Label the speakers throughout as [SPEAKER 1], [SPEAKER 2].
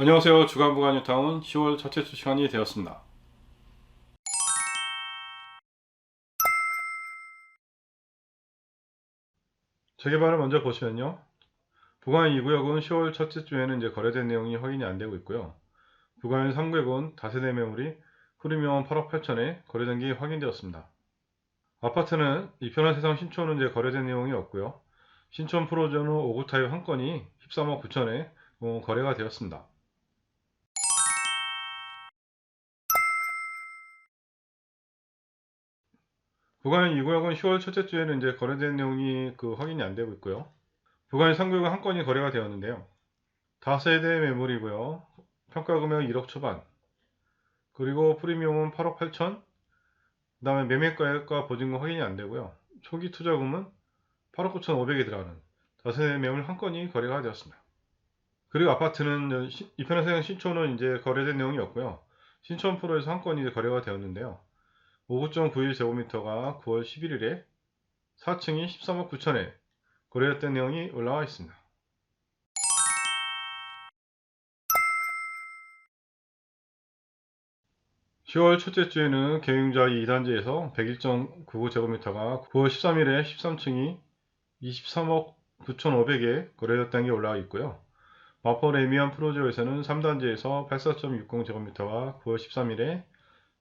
[SPEAKER 1] 안녕하세요. 주간부가 뉴타운 10월 첫째 주 시간이 되었습니다. 재개발을 먼저 보시면요. 부관 2구역은 10월 첫째 주에는 이제 거래된 내용이 확인이 안 되고 있고요. 부관 3구역은 다세대 매물이 프리미엄 8억 8천에 거래된 게 확인되었습니다. 아파트는 이편한 세상 신촌은 이제 거래된 내용이 없고요. 신촌 프로전후 5구 타입 한 건이 13억 9천에 어, 거래가 되었습니다. 부관 2구역은 10월 첫째 주에는 이제 거래된 내용이 그 확인이 안 되고 있고요. 부관 3구역은 한 건이 거래가 되었는데요. 다세대 매물이고요. 평가 금액 1억 초반. 그리고 프리미엄은 8억 8천. 그 다음에 매매가액과 보증금 확인이 안 되고요. 초기 투자금은 8억 9천 5백이 들어가는 다세대 매물 한 건이 거래가 되었습니다. 그리고 아파트는 이편에서 신촌은 이제 거래된 내용이 없고요. 신촌 프로에서 한 건이 이제 거래가 되었는데요. 59.91제곱미터가 9월 11일에 4층이 13억 9천에 거래했던 내용이 올라와 있습니다. (10월) 첫째 주에는 경영자 2단지에서 101.99제곱미터가 9월 13일에 13층이 23억 9,500에 거래됐다는 게 올라와 있고요. 마포 레미안 프로지오에서는 3단지에서 84.60제곱미터가 9월 13일에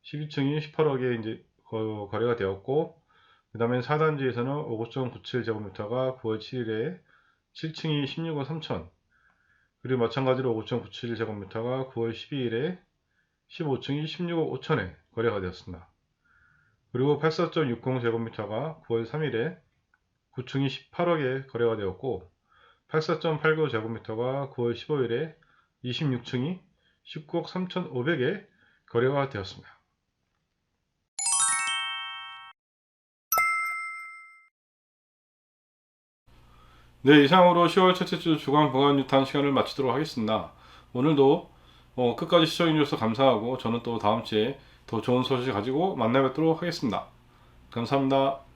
[SPEAKER 1] 12층이 18억에 이제 거- 거래가 되었고, 그 다음에 4단지에서는 59.97제곱미터가 9월 7일에 7층이 16억 3천, 그리고 마찬가지로 59.97제곱미터가 9월 12일에 15층이 16억 5천에 거래가 되었습니다. 그리고 84.60제곱미터가 9월 3일에 9층이 18억에 거래가 되었고, 84.89제곱미터가 9월 15일에 26층이 19억 3,500에 거래가 되었습니다. 네, 이상으로 10월 첫째 주 주간 보관 유탄 시간을 마치도록 하겠습니다. 오늘도 어, 끝까지 시청해 주셔서 감사하고 저는 또 다음 주에 더 좋은 소식 가지고 만나 뵙도록 하겠습니다. 감사합니다.